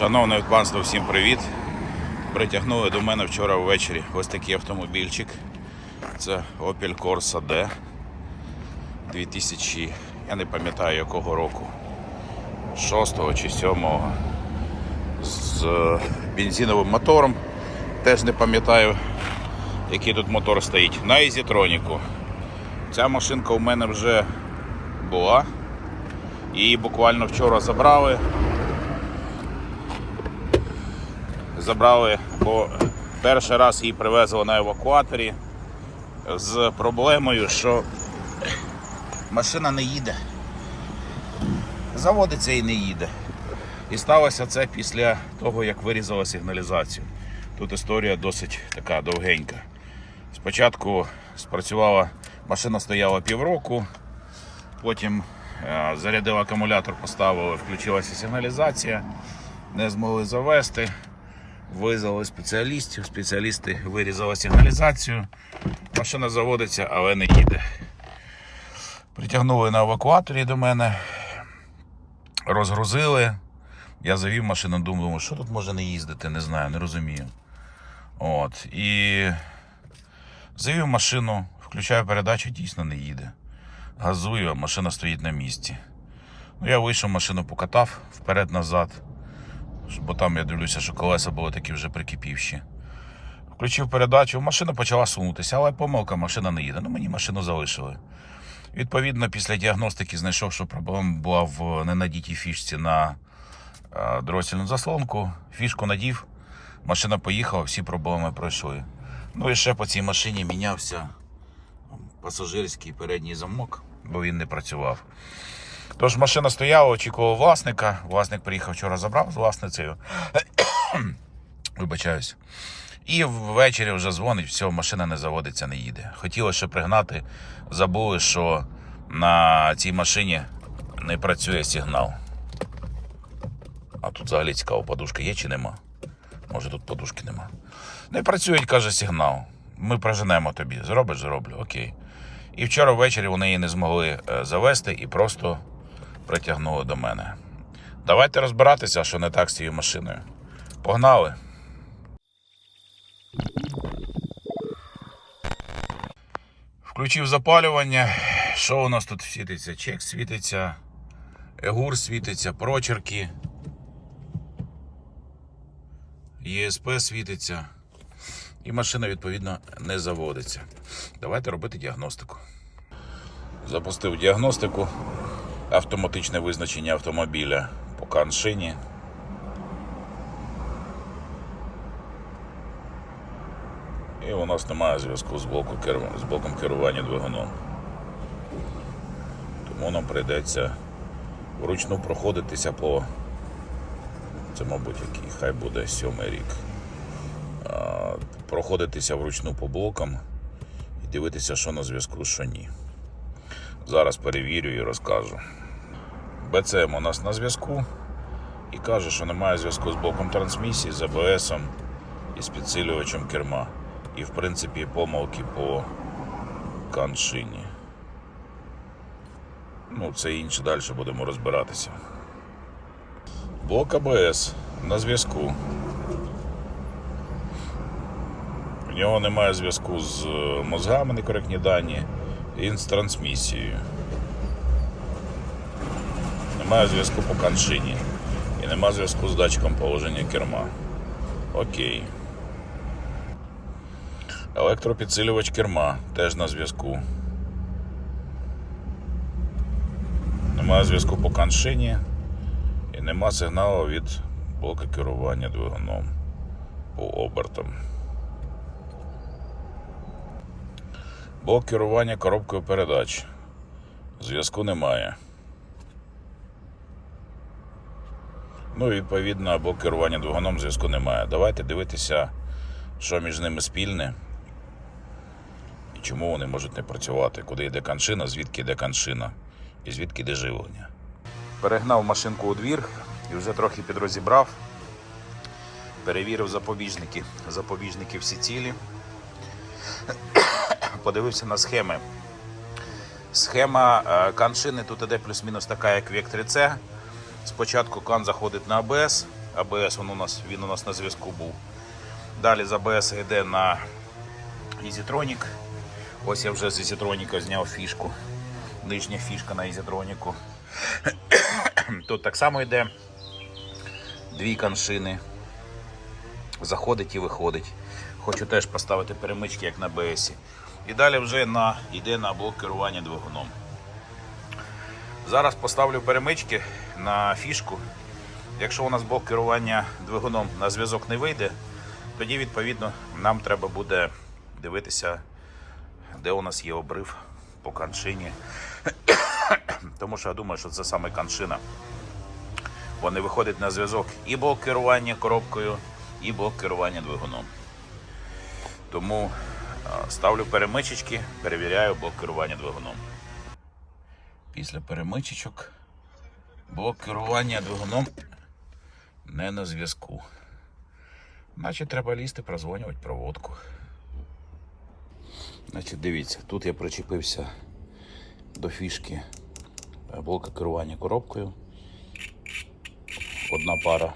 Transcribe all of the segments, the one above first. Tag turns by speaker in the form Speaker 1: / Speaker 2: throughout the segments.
Speaker 1: Шановне панство, всім привіт. Притягнули до мене вчора ввечері ось такий автомобільчик. Це Opel Corsa D 2000, я не пам'ятаю якого року, 6 чи 7 з бензиновим мотором. Теж не пам'ятаю, який тут мотор стоїть. На Ізітроніку. Ця машинка у мене вже була. Її буквально вчора забрали. Забрали, бо перший раз її привезли на евакуаторі з проблемою, що машина не їде. Заводиться і не їде. І сталося це після того, як вирізала сигналізацію. Тут історія досить така довгенька. Спочатку спрацювала, машина стояла півроку, потім е, зарядив акумулятор, поставили, включилася сигналізація, не змогли завести. Визвали спеціалістів, спеціалісти вирізали сигналізацію. Машина заводиться, але не їде. Притягнули на евакуаторі до мене, розгрузили. Я завів машину, думав, що тут може не їздити, не знаю, не розумію. От. І завів машину, включаю передачу, дійсно не їде. Газую, а машина стоїть на місці. Ну, я вийшов, машину покатав вперед-назад бо там я дивлюся, що колеса були такі вже прикипівші. Включив передачу, машина почала сунутися, але помилка, машина не їде. Ну мені машину залишили. Відповідно, після діагностики знайшов, що проблема була в ненадітій фішці на е, дросільну заслонку. Фішку надів, машина поїхала, всі проблеми пройшли. Ну і ще по цій машині мінявся пасажирський передній замок, бо він не працював. Тож машина стояла, очікувала власника. Власник приїхав вчора, забрав з власницею. Вибачаюсь. І ввечері вже дзвонить, все, машина не заводиться, не їде. Хотіли ще пригнати, забули, що на цій машині не працює сигнал. А тут взагалі цікаво, подушка є чи нема? Може тут подушки нема. Не працює, каже, сигнал. Ми проженемо тобі. Зробиш, зроблю, окей. І вчора ввечері вони її не змогли е, завести і просто притягнули до мене. Давайте розбиратися, що не так з цією машиною. Погнали. Включив запалювання. Що у нас тут світиться? Чек світиться, егур світиться, прочерки. ЄСП світиться. І машина, відповідно, не заводиться. Давайте робити діагностику. Запустив діагностику автоматичне визначення автомобіля по каншині. І у нас немає зв'язку з, блоку з блоком керування двигуном. Тому нам прийдеться вручну проходитися по. Це, мабуть, який хай буде сьомий рік. Проходитися вручну по блокам і дивитися, що на зв'язку, що ні. Зараз перевірю і розкажу. БЦМ у нас на зв'язку і каже, що немає зв'язку з блоком трансмісії, з АБС і з підсилювачем керма. І, в принципі, помилки по каншині. Ну, це інше далі будемо розбиратися. Блок АБС на зв'язку. У нього немає зв'язку з мозгами, некоректні дані, і з трансмісією. Немає зв'язку по каншині. І немає зв'язку з датчиком положення керма. Окей. Електропідсилювач керма теж на зв'язку. Немає зв'язку по каншині і нема сигналу від блока керування двигуном по обертам. Блок керування коробкою передач. Зв'язку немає. Ну відповідно блок керування двигуном зв'язку немає. Давайте дивитися, що між ними спільне і чому вони можуть не працювати, куди йде каншина, звідки йде каншина і звідки йде живлення. Перегнав машинку у двір і вже трохи підрозібрав. Перевірив запобіжники. Запобіжники всі цілі. Подивився на схеми. Схема е, каншини тут іде плюс-мінус така, як в Векторі C. Спочатку кан заходить на АБС, АБС він у нас, він у нас на зв'язку був. Далі з АБС йде на Easytronic. Ось я вже з Easytronic зняв фішку. Нижня фішка на Easytronic. Тут так само йде дві каншини. Заходить і виходить. Хочу теж поставити перемички, як на БСі. І далі вже на, йде на блок керування двигуном. Зараз поставлю перемички на фішку. Якщо у нас блок керування двигуном на зв'язок не вийде, тоді відповідно нам треба буде дивитися, де у нас є обрив по каншині. Тому що я думаю, що це саме каншина. Вони виходять на зв'язок і блок керування коробкою, і блок керування двигуном. Тому ставлю перемичечки, перевіряю блок керування двигуном. Після перемичечок блок керування двигуном не на зв'язку. Значить, треба лізти, прозвонювати проводку. Значить, дивіться, тут я причепився до фішки блока керування коробкою. Одна пара.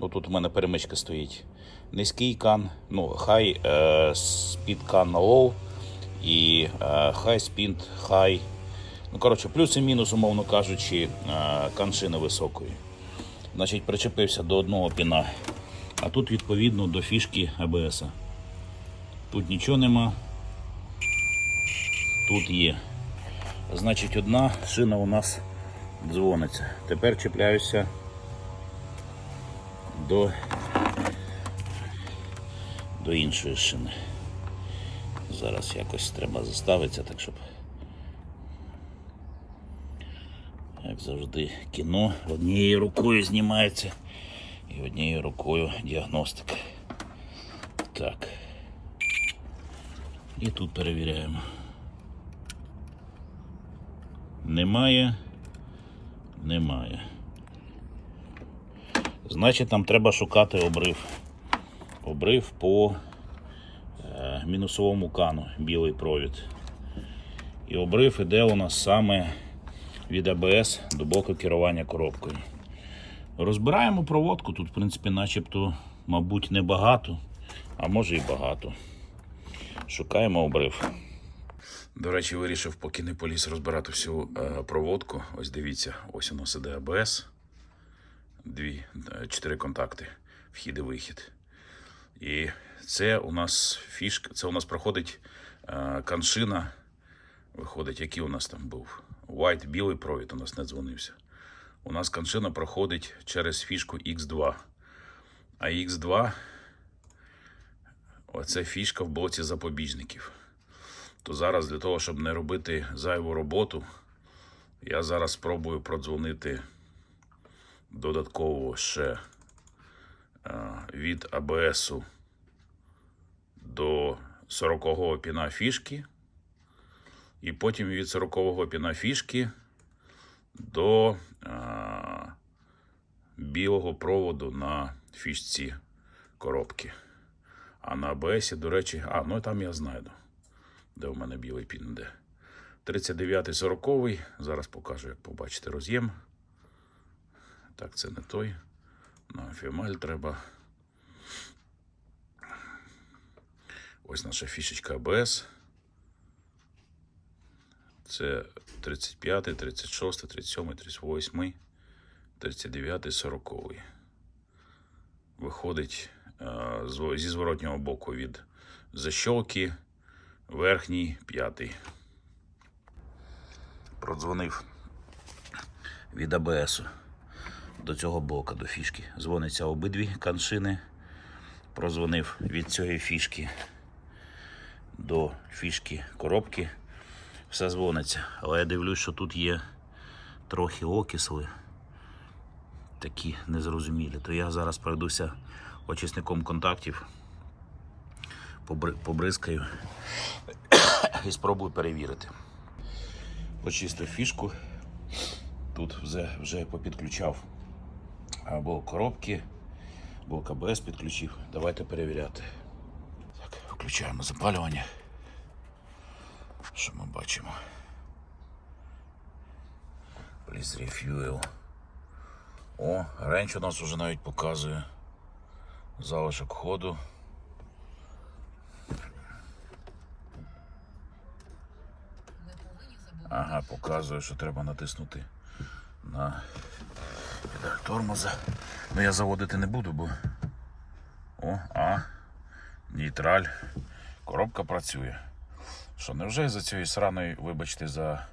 Speaker 1: Ну тут у мене перемичка стоїть. Низький кан, ну, хай е, speed кан на low і е, high speed, high. Ну, коротше, плюс і мінус, умовно кажучи, е, каншини високої. Значить, причепився до одного піна. А тут відповідно до фішки АБС. Тут нічого нема. Тут є. Значить, одна шина у нас дзвониться. Тепер чіпляюся до, до іншої шини. Зараз якось треба заставитися, так щоб. Як завжди, кіно однією рукою знімається і однією рукою діагностика. Так. І тут перевіряємо. Немає. Немає. Значить, нам треба шукати обрив. Обрив по е, мінусовому кану, білий провід. І обрив іде у нас саме від АБС до боку керування коробкою. Розбираємо проводку. Тут, в принципі, начебто, мабуть, небагато, а може і багато. Шукаємо обрив. До речі, вирішив, поки не поліз розбирати всю е, проводку. Ось дивіться, ось у нас АБС. Дві, е, чотири контакти. Вхід і вихід. І це у нас фішка, це у нас проходить е, каншина. Виходить, який у нас там був. White, білий провід у нас не дзвонився. У нас каншина проходить через фішку X2. А X2 оце фішка в блоці запобіжників. То зараз для того, щоб не робити зайву роботу, я зараз спробую продзвонити додатково ще е, від АБСу до 40-го піна фішки. І потім від 40-го піна фішки до а, білого проводу на фішці коробки. А на АБС, до речі, а, ну там я знайду, де у мене білий пін йде. 39-й 40-й. Зараз покажу, як побачите роз'єм. Так, це не той. На фімаль треба. Ось наша фішечка АБС. Це 35, 36, 37, 38, 39, 40. Виходить е, зі зворотнього боку від защолки, верхній п'ятий. Продзвонив від АБСу до цього боку, до фішки. Дзвониться обидві каншини. Прозвонив від цієї фішки до фішки коробки все дзвониться. Але я дивлюсь, що тут є трохи окисли, такі незрозумілі. То я зараз пройдуся очисником контактів, побризкаю і спробую перевірити. Почистив фішку. Тут вже, вже попідключав або коробки, або КБС підключив. Давайте перевіряти. Так, включаємо запалювання. Що ми бачимо? Please refuel. О, ренч у нас вже навіть показує залишок ходу. Ага, показує, що треба натиснути на тормоза. Ну я заводити не буду, бо. О, а. Нейтраль. Коробка працює. Що, невже за цієї сраної, вибачте, за,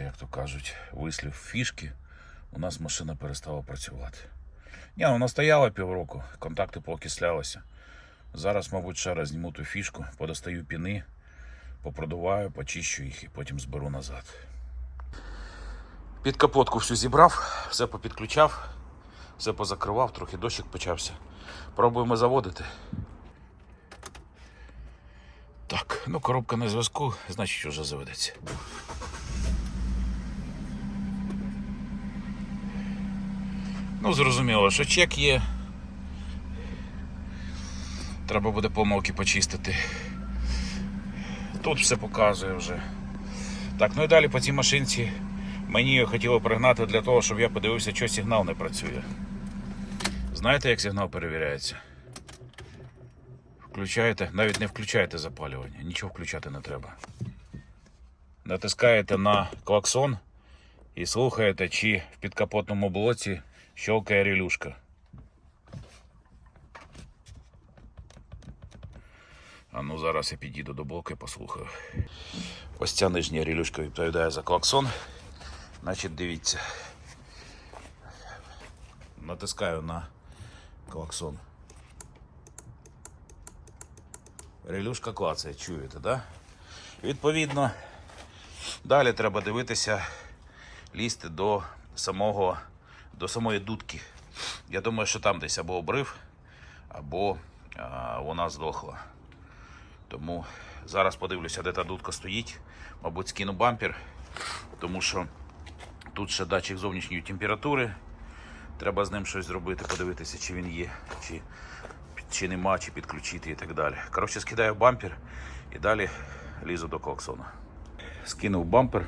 Speaker 1: як то кажуть, вислів фішки, у нас машина перестала працювати. Ні, вона стояла півроку, контакти поокислялися. Зараз, мабуть, ще раз зніму ту фішку, подостаю піни, попродуваю, почищу їх і потім зберу назад. Під капотку всю зібрав, все попідключав, все позакривав, трохи дощик почався. Пробуємо заводити. Так, ну коробка на зв'язку, значить вже заведеться. Ну, зрозуміло, що чек є. Треба буде помилки почистити. Тут все показує вже. Так, ну і далі по цій машинці мені хотіло пригнати для того, щоб я подивився, що сигнал не працює. Знаєте, як сигнал перевіряється? Включаєте, навіть не включаєте запалювання, нічого включати не треба. Натискаєте на клаксон і слухаєте, чи в підкапотному блоці щелкає релюшка. А ну зараз я підійду до блоку і послухаю. Ось ця нижня релюшка відповідає за клаксон. Значить, дивіться. Натискаю на клаксон. Релюшка клацає, чуєте, да? Відповідно, далі треба дивитися, лізти до самого, до самої дудки. Я думаю, що там десь або обрив, або а, вона здохла. Тому зараз подивлюся, де та дудка стоїть. Мабуть, скину бампер, тому що тут ще датчик зовнішньої температури. Треба з ним щось зробити, подивитися, чи він є, чи, чи нема, чи підключити і так далі. Коротше, скидаю бампер і далі лізу до клаксона. Скинув бампер.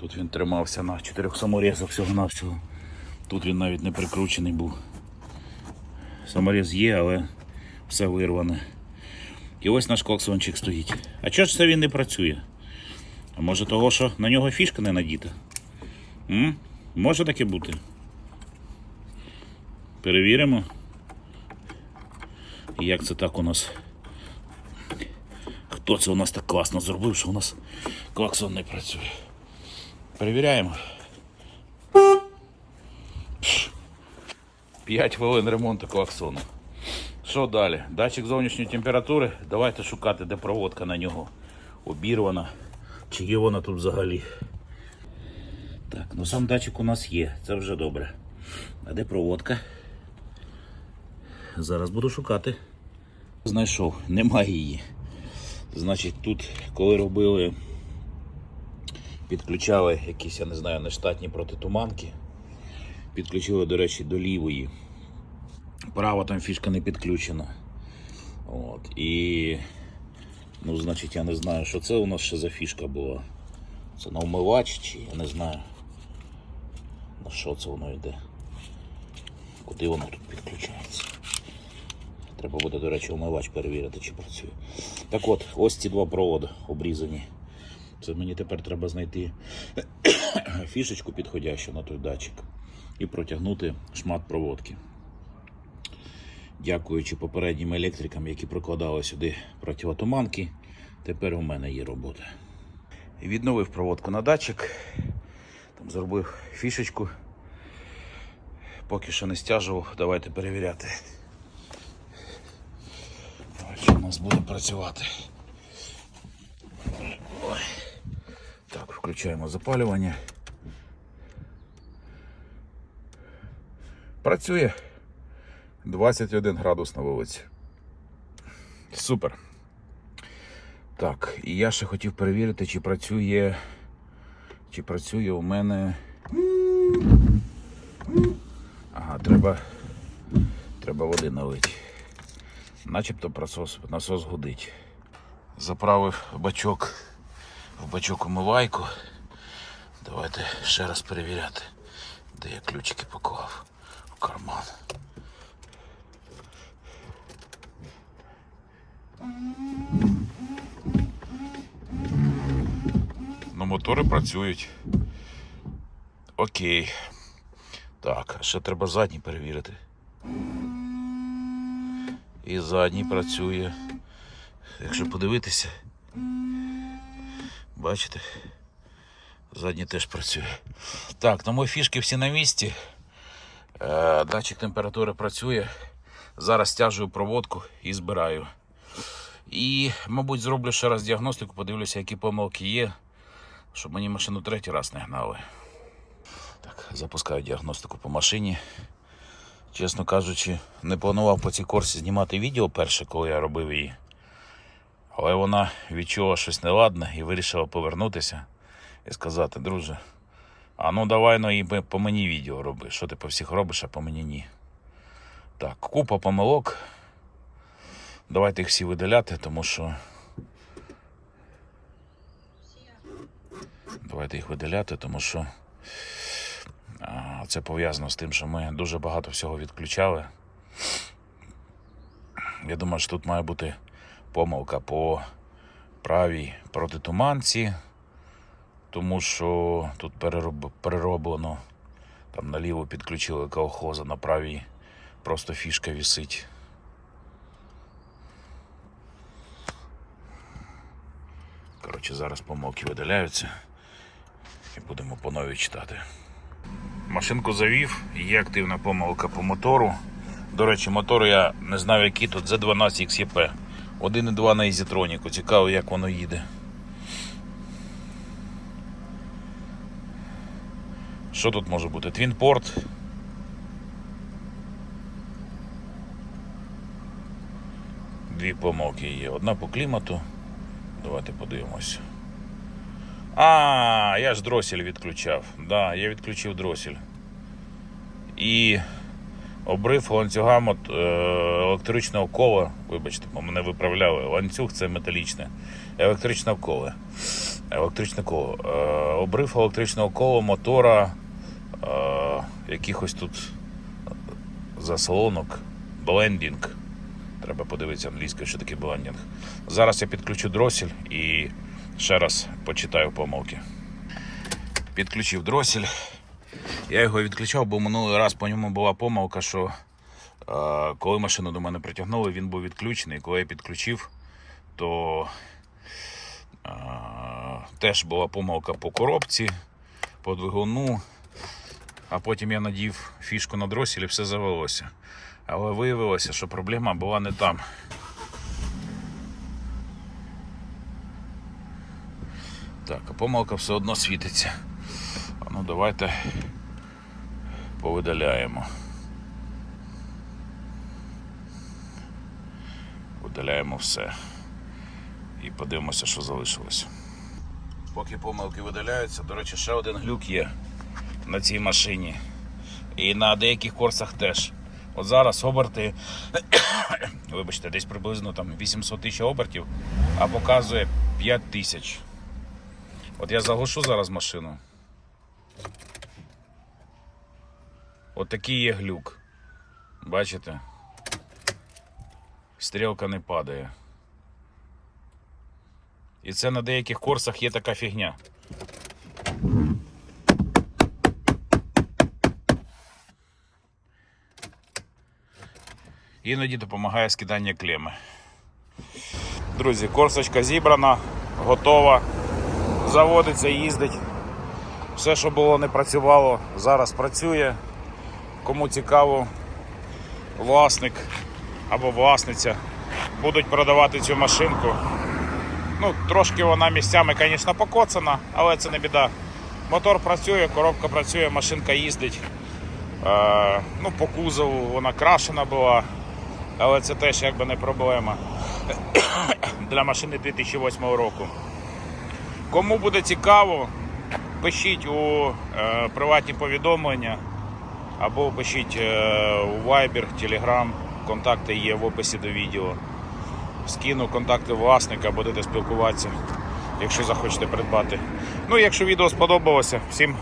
Speaker 1: Тут він тримався на чотирьох саморізах всього-навсього. Тут він навіть не прикручений був. Саморіз є, але все вирване. І ось наш клаксончик стоїть. А чого ж це він не працює? А може того, що на нього фішка не надіта? М? Може таке бути? Перевіримо. Як це так у нас? Хто це у нас так класно зробив, що у нас клаксон не працює? Перевіряємо. П'ять хвилин ремонту клаксону. Що далі? Датчик зовнішньої температури. Давайте шукати, де проводка на нього. Обірвана. Чи є вона тут взагалі? Так, ну сам датчик у нас є, це вже добре. А де проводка? Зараз буду шукати. Знайшов, немає її. Значить, тут, коли робили, підключали якісь, я не знаю, нештатні протитуманки. Підключили, до речі, до лівої. Права там фішка не підключена. От. І, ну, значить, я не знаю, що це у нас ще за фішка була. Це на вмивач чи я не знаю. На що це воно йде? Куди воно тут підключається? Треба буде, до речі, вмивач перевірити, чи працює. Так от, ось ці два проводи обрізані. Це мені тепер треба знайти фішечку підходящу на той датчик і протягнути шмат проводки. Дякуючи попереднім електрикам, які прокладали сюди противотуманки, тепер у мене є робота. Відновив проводку на датчик, там зробив фішечку. Поки що не стяжував, давайте перевіряти. Що у нас буде працювати. Ой. Так, включаємо запалювання. Працює 21 градус на вулиці. Супер. Так, і я ще хотів перевірити, чи працює. Чи працює у мене. Ага, треба. Треба води налити. Начебто насос, насос гудить. Заправив бачок в бачок умивайку. Давайте ще раз перевіряти. Де я ключики поклав? В карман. Ну, мотори працюють. Окей. Так, ще треба задній перевірити. І задній працює. Якщо подивитися, бачите, задній теж працює. Так, на мої фішки всі на місці. Е, датчик температури працює. Зараз стяжую проводку і збираю. І, мабуть, зроблю ще раз діагностику, подивлюся, які помилки є, щоб мені машину третій раз не гнали. Так, запускаю діагностику по машині. Чесно кажучи, не планував по цій корсі знімати відео перше, коли я робив її. Але вона відчула щось неладне і вирішила повернутися і сказати, друже, а ну давай ну і по мені відео роби. Що ти по всіх робиш, а по мені ні. Так, купа помилок. Давайте їх всі видаляти, тому що. Давайте їх видаляти, тому що це пов'язано з тим, що ми дуже багато всього відключали. Я думаю, що тут має бути помилка по правій протитуманці, тому що тут перероб- перероблено, там наліво підключили колхоза, на правій просто фішка вісить. Коротше, зараз помилки видаляються і будемо по новій читати. Машинку завів, є активна помилка по мотору. До речі, мотор я не знаю, який тут Z12 XEP. 1.2 на Ізітроніку. Цікаво, як воно їде. Що тут може бути? Твінпорт. Дві помилки є. Одна по клімату. Давайте подивимось. А, я ж дросель відключав. Да, я відключив дросель. І обрив ланцюгам от, е, електричного кола. Вибачте, мене виправляли. Ланцюг це металічне. Електричне коло. Електричне коло. Е, обрив електричного кола мотора е, якихось тут заслонок. Блендінг. Треба подивитися англійською, що таке блендінг. Зараз я підключу дросель і ще раз почитаю помилки. Підключив дросель. Я його відключав, бо минулий раз по ньому була помилка, що е, коли машину до мене притягнули, він був відключений. Коли я підключив, то е, теж була помилка по коробці, по двигуну. А потім я надів фішку на дросель і все завелося. Але виявилося, що проблема була не там. Так, а помилка все одно світиться. Ну давайте повидаляємо. Видаляємо все. І подивимося, що залишилося. Поки помилки видаляються, до речі, ще один глюк є на цій машині. І на деяких курсах теж. От зараз оберти, вибачте, десь приблизно там 800 тисяч обертів, а показує 5 тисяч. От я заглушу зараз машину. От такий є глюк. Бачите? Стрілка не падає. І це на деяких курсах є така фігня. Іноді допомагає скидання клеми. Друзі, корсочка зібрана, готова. Заводиться, їздить. Все, що було, не працювало, зараз працює. Кому цікаво, власник або власниця будуть продавати цю машинку. Ну, трошки вона місцями, звісно, покоцана, але це не біда. Мотор працює, коробка працює, машинка їздить. Е, ну, по кузову вона крашена була, але це теж якби не проблема для машини 2008 року. Кому буде цікаво, пишіть у е, приватні повідомлення або пишіть е, у Viber, Telegram, контакти є в описі до відео. Скину контакти власника, будете спілкуватися, якщо захочете придбати. Ну, якщо відео сподобалося, всім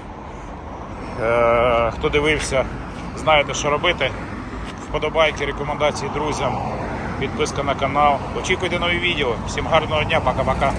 Speaker 1: Е, хто дивився, знаєте, що робити. Вподобайки, рекомендації друзям, підписка на канал. Очікуйте нові відео. Всім гарного дня, пока-пока.